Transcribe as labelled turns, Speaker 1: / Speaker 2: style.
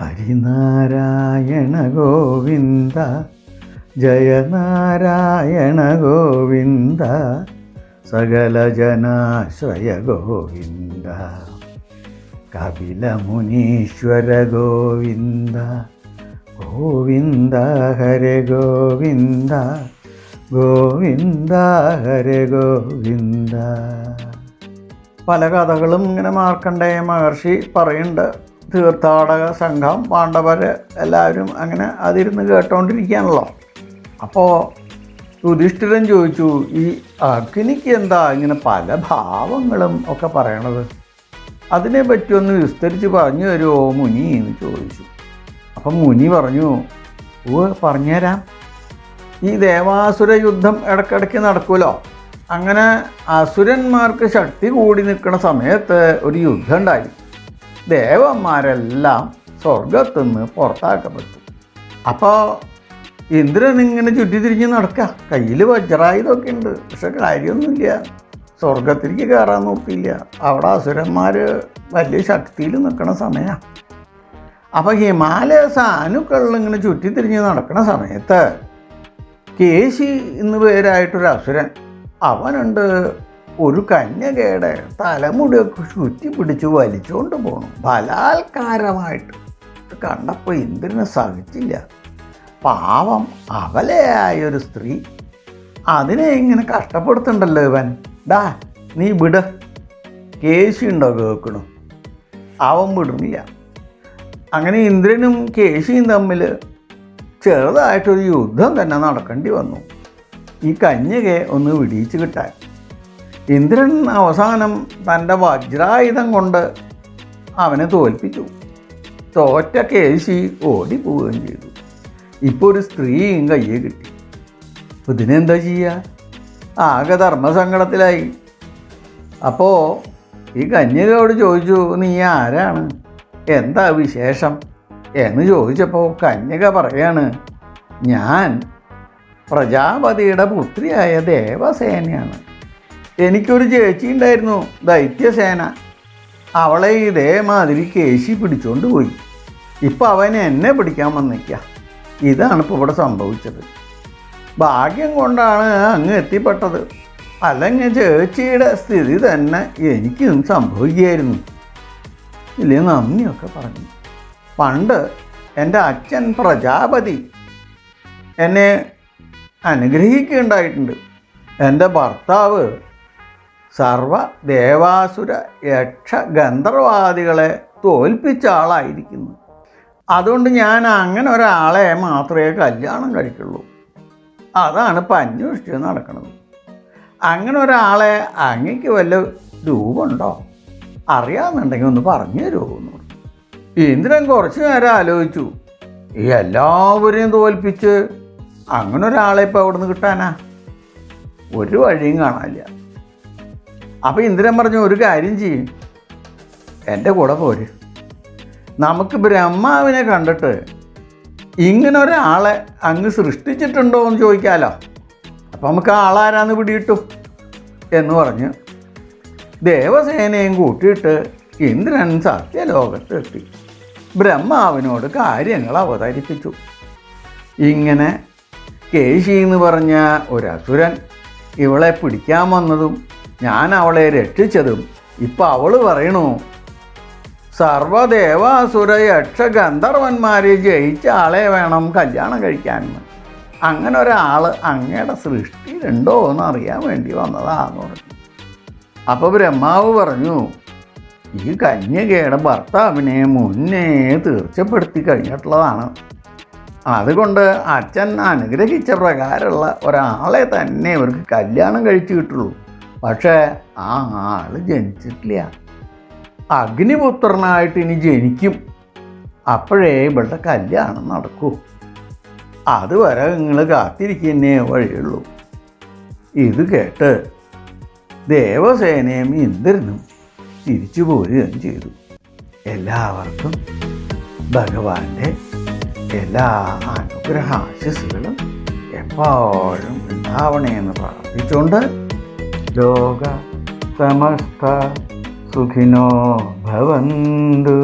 Speaker 1: ഹരിനാരായണ ഗോവിന്ദ ജയനാരായണ ഗോവിന്ദ സകല ജനാശ്രയ ഗോവിന്ദ കപില മുനീശ്വര ഗോവിന്ദ ഗോവിന്ദ ഹര ഗോവിന്ദ ഗോവിന്ദ ഹര ഗോവിന്ദ. പല കഥകളും ഇങ്ങനെ മാർക്കണ്ഡേയ മഹർഷി പറയുന്നുണ്ട്. തീർത്ഥാടക സംഘം പാണ്ഡവർ എല്ലാവരും അങ്ങനെ അതിരുന്ന് കേട്ടോണ്ടിരിക്കുകയാണല്ലോ. അപ്പോൾ യുധിഷ്ഠിരൻ ചോദിച്ചു ഈ അഗ്നിക്ക് എന്താ ഇങ്ങനെ പല ഭാവങ്ങളും ഒക്കെ പറയണത്? അതിനെ പറ്റി ഒന്ന് വിസ്തരിച്ച് പറഞ്ഞു തരുമോ മുനി? എന്ന് ചോദിച്ചു. അപ്പം മുനി പറഞ്ഞു ഓ പറഞ്ഞുതരാം ഈ ദേവാസുര യുദ്ധം ഇടയ്ക്കിടയ്ക്ക് നടക്കുമല്ലോ അങ്ങനെ അസുരന്മാർക്ക് ശക്തി കൂടി നിൽക്കുന്ന സമയത്ത് ഒരു യുദ്ധം ഉണ്ടായി. ദേവന്മാരെല്ലാം സ്വർഗത്തുനിന്ന് പുറത്താക്കപ്പെട്ടു. അപ്പോൾ ഇന്ദ്രൻ ഇങ്ങനെ ചുറ്റി തിരിഞ്ഞ് നടക്കുക കയ്യിൽ വജ്രായുധമൊക്കെ ഉണ്ട്. പക്ഷെ കാര്യമൊന്നുമില്ല. സ്വർഗത്തിലേക്ക് കയറാൻ നോക്കിയില്ല. അവിടെ അസുരന്മാർ വലിയ ശക്തിയിൽ നിൽക്കുന്ന സമയമാണ് അപ്പോൾ ഹിമാലയ സാനുക്കളിൽ ഇങ്ങനെ ചുറ്റിത്തിരിഞ്ഞ് നടക്കുന്ന സമയത്ത് കേശി എന്ന് പേരായിട്ടൊരു അസുരൻ അവനുണ്ട്. ഒരു കന്യകയുടെ തലമുടിയൊക്കെ ചുറ്റി പിടിച്ച് വലിച്ചുകൊണ്ട് പോകണം ബലാത്കാരമായിട്ട്. കണ്ടപ്പോൾ ഇന്ദ്രന് സഹിച്ചില്ല. പാവം അവലയായ ഒരു സ്ത്രീ. അതിനെ ഇങ്ങനെ കഷ്ടപ്പെടുത്തുണ്ടല്ലോ ഇവൻ. ഡാ നീ വിട്. ഉണ്ടോ കേൾക്കണു. അവൻ വിടുന്നില്ല. അങ്ങനെ ഇന്ദ്രനും കേശിയും തമ്മിൽ ചെറുതായിട്ടൊരു യുദ്ധം തന്നെ നടക്കേണ്ടി വന്നു. ഈ കന്യകയെ ഒന്ന് വിടിയിച്ച് കിട്ടാൻ. ഇന്ദ്രൻ അവസാനം തന്റെ വജ്രായുധം കൊണ്ട് അവനെ തോൽപ്പിച്ചു. തോറ്റ കേശി ഓടിപ്പോവുകയും ചെയ്തു. ഇപ്പോൾ ഒരു സ്ത്രീയും കയ്യെ കിട്ടി. ഇതിനെന്താ ചെയ്യുക? ആകെ ധർമ്മസങ്കടത്തിലായി. അപ്പോൾ ഈ കന്യകയോട് ചോദിച്ചു നീ ആരാണ്? എന്താ വിശേഷം? എന്ന് ചോദിച്ചപ്പോൾ കന്യക പറയാണ് ഞാൻ പ്രജാപതിയുടെ പുത്രിയായ ദേവസേനയാണ്. എനിക്കൊരു ചേച്ചി ഉണ്ടായിരുന്നു. ദൈത്യസേന അവളെ ഇതേമാതിരി കേശി പിടിച്ചോണ്ട് പോയി. ഇപ്പം അവൻ എന്നെ പിടിക്കാൻ വന്നിരിക്കുക ഇതാണ് ഇപ്പോൾ ഇവിടെ സംഭവിച്ചത്. ഭാഗ്യം കൊണ്ടാണ് അങ്ങ് എത്തിപ്പെട്ടത്. അല്ലെങ്കിൽ ചേച്ചിയുടെ സ്ഥിതി തന്നെ എനിക്കും സംഭവിക്കുകയായിരുന്നു. ഇല്ലേ നന്ദിയൊക്കെ പറഞ്ഞു. പണ്ട് എന്റെ അച്ഛൻ പ്രജാപതി എന്നെ അനുഗ്രഹിക്കുകയുണ്ടായിട്ടുണ്ട്. എന്റെ ഭർത്താവ് സർവ ദേവാസുര യക്ഷ ഗന്ധർവാദികളെ തോൽപ്പിച്ച ആളായിരിക്കുന്നു. അതുകൊണ്ട് ഞാൻ അങ്ങനെ ഒരാളെ മാത്രമേ കല്യാണം കഴിക്കുള്ളൂ. അതാണ് ഇപ്പം അന്വേഷിച്ച് നടക്കുന്നത് അങ്ങനെ ഒരാളെ അങ്ങക്ക് വല്ല രൂപമുണ്ടോ? അറിയാമെന്നുണ്ടെങ്കിൽ ഒന്ന് പറഞ്ഞു തരുമോ ഇന്ദ്രൻ കുറച്ച് നേരം ആലോചിച്ചു. ഈ എല്ലാവരെയും തോൽപ്പിച്ച് അങ്ങനെ ഒരാളെ ഇപ്പോൾ അവിടെ നിന്ന് കിട്ടാനാ? ഒരു വഴിയും കാണാനില്ല. അപ്പം ഇന്ദ്രൻ പറഞ്ഞു ഒരു കാര്യം ചെയ്യും. എന്റെ കൂടെ പോര്. നമുക്ക് ബ്രഹ്മാവിനെ കണ്ടിട്ട് ഇങ്ങനെ ഒരാളെ അങ്ങ് സൃഷ്ടിച്ചിട്ടുണ്ടോ എന്ന് ചോദിക്കാലോ. അപ്പോൾ നമുക്ക് ആളാരാന്ന് പിടിയിട്ടു എന്ന് പറഞ്ഞ് ദേവസേനയും കൂട്ടിയിട്ട് ഇന്ദ്രൻ സത്യലോകത്തെത്തി ബ്രഹ്മാവിനോട് കാര്യങ്ങൾ അവതരിപ്പിച്ചു. ഇങ്ങനെ കേശി എന്ന് പറഞ്ഞ ഒരസുരൻ ഇവളെ പിടിക്കാൻ വന്നതും ഞാൻ അവളെ രക്ഷിച്ചതും ഇപ്പം അവൾ പറയണു. സർവദേവാസുര യക്ഷ ഗന്ധർവന്മാരെ ജയിച്ച ആളെ വേണം കല്യാണം കഴിക്കാൻ അങ്ങനെ ഒരാൾ അങ്ങയുടെ സൃഷ്ടിയിലുണ്ടോ എന്ന് അറിയാൻ വേണ്ടി വന്നതാന്ന് പറഞ്ഞു. അപ്പോൾ ബ്രഹ്മാവ് പറഞ്ഞു ഈ കന്യകയുടെ ഭർത്താവിനെ മുന്നേ തീർച്ചപ്പെടുത്തി കഴിഞ്ഞിട്ടുള്ളതാണ്. അതുകൊണ്ട് അച്ഛൻ അനുഗ്രഹിച്ച പ്രകാരമുള്ള ഒരാളെ തന്നെ ഇവർക്ക് കല്യാണം കഴിച്ചു കിട്ടുള്ളൂ പക്ഷേ ആ ആൾ ജനിച്ചിട്ടില്ല. അഗ്നിപുത്രനായിട്ട് ഇനി ജനിക്കും. അപ്പോഴേ ഇവളുടെ കല്യാണം നടക്കൂ. അതുവരെ നിങ്ങൾ കാത്തിരിക്കുന്നേ വഴിയുള്ളൂ. ഇത് കേട്ട് ദേവസേനയും ഇന്ദ്രനും തിരിച്ചു പോരുകയും ചെയ്തു. എല്ലാവർക്കും ഭഗവാന്റെ എല്ലാ അനുഗ്രഹ അനുഗ്രഹാശിസുകളും എപ്പോഴും ഉണ്ടാവണേ എന്ന് പ്രാർത്ഥിച്ചുകൊണ്ട് योग समस्त सुखिनो भवन्तु।